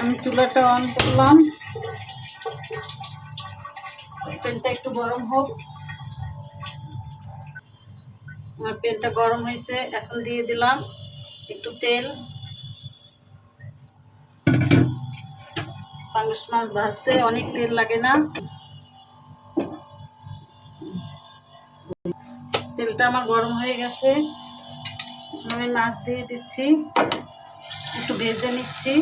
আমি চুলাটা অন করলাম। পেনটা একটু গরম হোক। আমার পেনটা গরম হয়েছে, এখন দিয়ে দিলাম একটু তেল। পাঙ্গাস মাছ ভাজতে অনেক তেল লাগে না। তেলটা আমার গরম হয়ে গেছে। আমি মাছ দিয়ে দিচ্ছি। একটু ভেজে নিচ্ছি।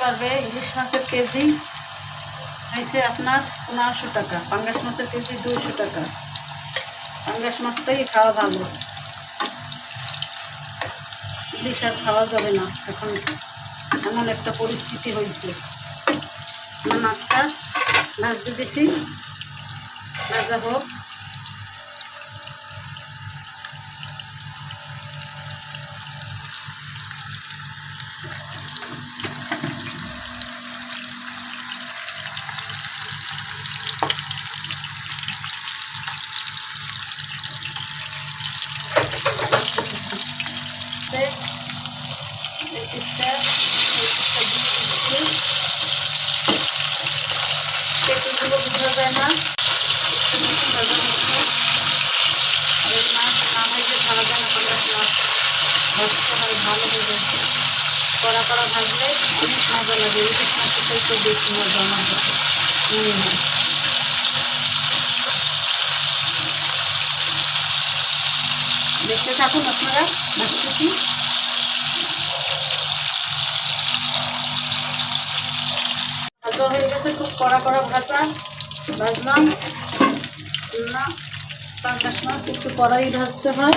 পারবে ইলিশ মাছের কেজি হয়েছে আপনার পনেরোশো টাকা, পাঙ্গাস মাছের কেজি দুইশো টাকা। পাঙ্গাস মাছটাই খাওয়া ভালো। ইলিশ আর খাওয়া যাবে না এখন। এমন একটা পরিস্থিতি হয়েছে। আমার মাছটা ভাজতে দিছি। ভাজা হোক। দিচ্ছি পেটিগুলো বোঝা না মাছ না ভালো যায় না পাঙ্গাস মাছ হয় ভালো হয়ে যায় কড়া কড়া ভাজলে অনেক মজা লাগে ইলিশ মাছের বেশি মজা আমার হয় দেখতে থাকুন। আপনারা ভাজতেছি ভাজা হয়ে গেছে, খুব কড়া কড়া ভাজা ভাজলাম না পাঙ্গাস মাছ একটু কড়াই ভাজতে হয়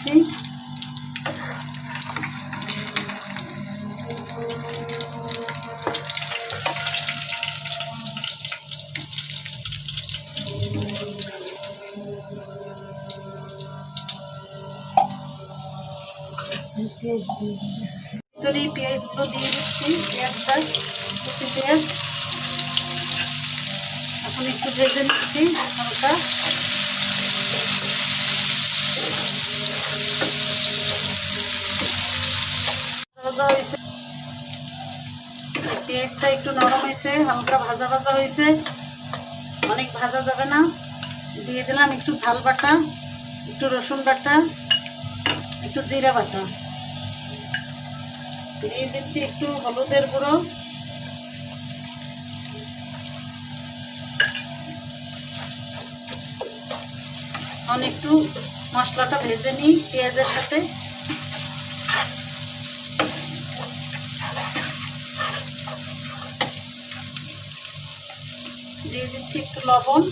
ঠিক। ভিতরে পেঁয়াজগুলো দিয়ে দিচ্ছি পেঁয়াজটা কুচি পেঁয়াজ এখন একটু ভেজে নিচ্ছি, হালকা। পেঁয়াজটা একটু নরম হয়েছে, হালকা ভাজা ভাজা হয়েছে। অনেক ভাজা যাবে না। দিয়ে দিলাম একটু ঝাল বাটা, একটু রসুন বাটা, একটু জিরা বাটা। দিয়ে দিচ্ছি একটু হলুদের গুঁড়ো। এখন একটু মশলাটা ভেজে নিই পেঁয়াজের সাথে। দিয়ে দিচ্ছি একটু লবণ।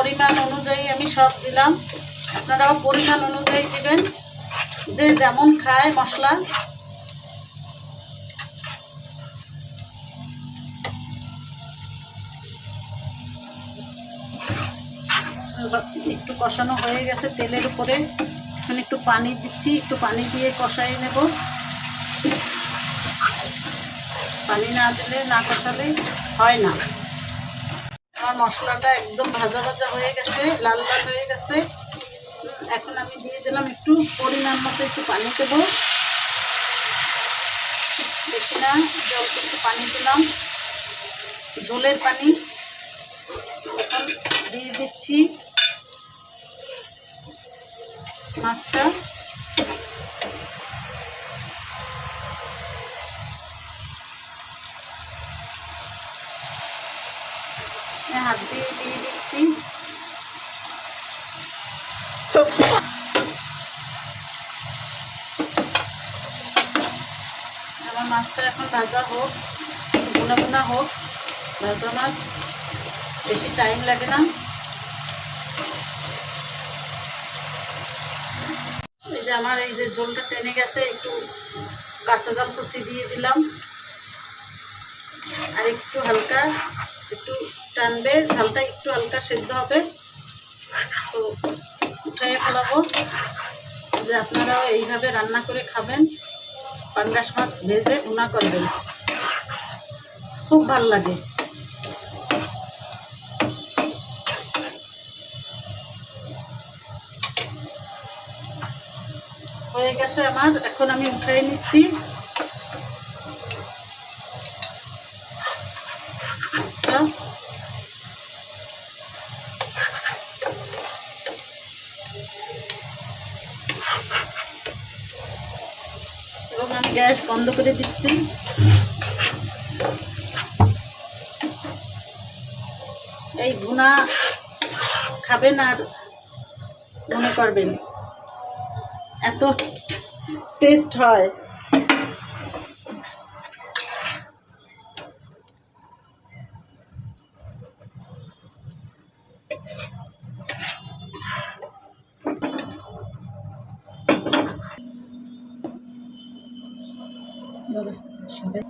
পরিমাণ অনুযায়ী আমি সব দিলাম। আপনারাও পরিমাণ অনুযায়ী দিবেন। যে যেমন খায় মশলা। একটু কষানো হয়ে গেছে তেলের উপরে। এখন একটু পানি দিচ্ছি, একটু পানি দিয়ে কষাই নেব। পানি না দিলে না কষালে হয় না। আমার মশলাটা একদম ভাজা ভাজা হয়ে গেছে, লাল লাল হয়ে গেছে। এখন আমি দিয়ে দিলাম একটু পরিমাণ মতো একটু পানি দেবো। বেশি না, জল একটু পানি দিলাম। ঝোলের পানি এখন দিয়ে দিচ্ছি। মাছটা দিয়ে দিয়ে দিচ্ছি। আমার মাছটা এখন ভাজা হোক গুনা গুনা হোক, ভাজা মাছ, বেশি টাইম লাগে না। এই যে আমার এই যে ঝোলটা টেনে গেছে, একটু কাঁচা জাল কুচি দিয়ে দিলাম। আর একটু হালকা, একটু টানবে, ঝালটা একটু হালকা সেদ্ধ হবে। তো উঠাইয়ে ফেলাবো। যে আপনারাও এইভাবে রান্না করে খাবেন, পাঙ্গাস মাছ ভেজে ভুনা করবেন। খুব ভালো লাগে। হয়ে গেছে আমার, এখন আমি উঠাই নিচ্ছি। গ্যাস বন্ধ করে দিচ্ছি। এই ভুনা খাবেন আর মনে করবেন এত টেস্ট হয়। সবাই